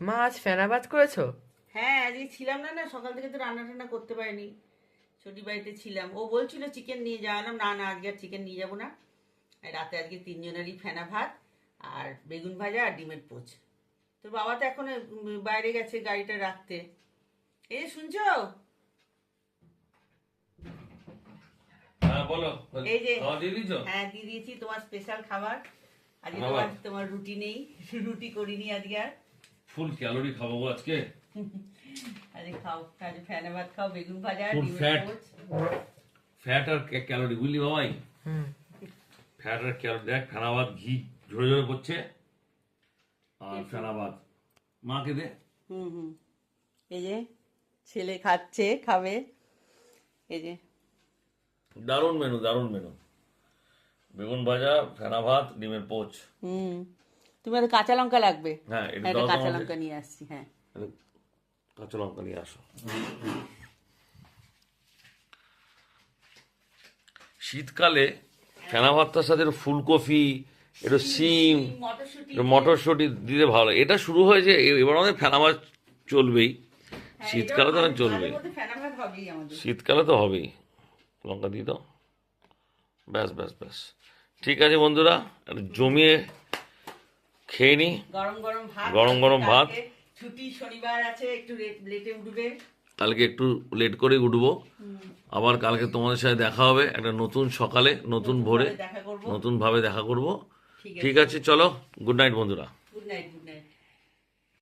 মা আজ ফেনাবাদ করেছ? হ্যাঁ আজকে ছিলাম না না সকাল থেকে তো রান্না টান্না করতে পারিনি। ছোটি বাড়িতে ছিলাম। ও বলছিল চিকেন নিয়ে যাওয়ালাম না না আজকে আর চিকেন নিয়ে যাব না। রাতে আজকে তিনজনেরই ফেনা ভাত আর বেগুন ভাজা আর ডিমের পোচ। তোর বাবা তো এখন বাইরে গেছে গাড়িটা রাখতে। এই যে শুনছো? হ্যাঁ বলো। এই যে হ্যাঁ দিয়ে দিয়েছি তোমার স্পেশাল খাবার। আজকে তোমার তোমার রুটি নেই। রুটি করিনি আজকে আর। ফুল ক্যালোরি খাব গো আজকে আজকে খাও আজকে ফেনা ভাত খাও বেগুন ভাজা Full ডিমের fat. পোচ ফ্যাট আর ক্যালোরি বুঝলি বাবাই হুম ফ্যাট আর ক্যালোরি দেখ ফেনাবাদ ঘি ঝরে ঝরে পড়ছে আর ফেনাবাদ মাকে দে হুম হুম এই যে ছেলে খাচ্ছে খাবে এই যে দারুণ মেনু দারুণ মেনু বেগুন ভাজা ফেনা ভাত ডিমের পোচ হুম তুমি একটা কাঁচা লঙ্কা লাগবে। হ্যাঁ এটা কাঁচা লঙ্কা নিয়ে আসছি হ্যাঁ। কাঁচা লঙ্কা নিয়ে আসো। শীতকালে ফেনা ভাতটার সাথে একটু ফুলকপি একটু সিম মটরশুঁটি। একটু মটরশুঁটি দিতে ভালো এটা শুরু হয়েছে এবার আমাদের ফেনা ভাত চলবেই। হ্যাঁ, শীতকালে তো চলবে মাঝে মধ্যে ফেনা ভাত হবেই আমাদের। শীতকালে তো হবেই। লঙ্কা দিয়ে দাও। ব্যাস ব্যাস ব্যাস। ঠিক আছে বন্ধুরা একটু জমিয়ে খেয়ে নি। গরম গরম ভাত গরম গরম ভাত। কালকে ছুটি শনিবার আছে একটু লেটে উঠবে। কালকে একটু লেট করে উঠবো। আবার কালকে তোমাদের সাথে দেখা হবে একটা নতুন সকালে নতুন ভোরে নতুন ভাবে দেখা করব। ঠিক আছে ঠিক আছে। চলো গুড নাইট বন্ধুরা। Good night good night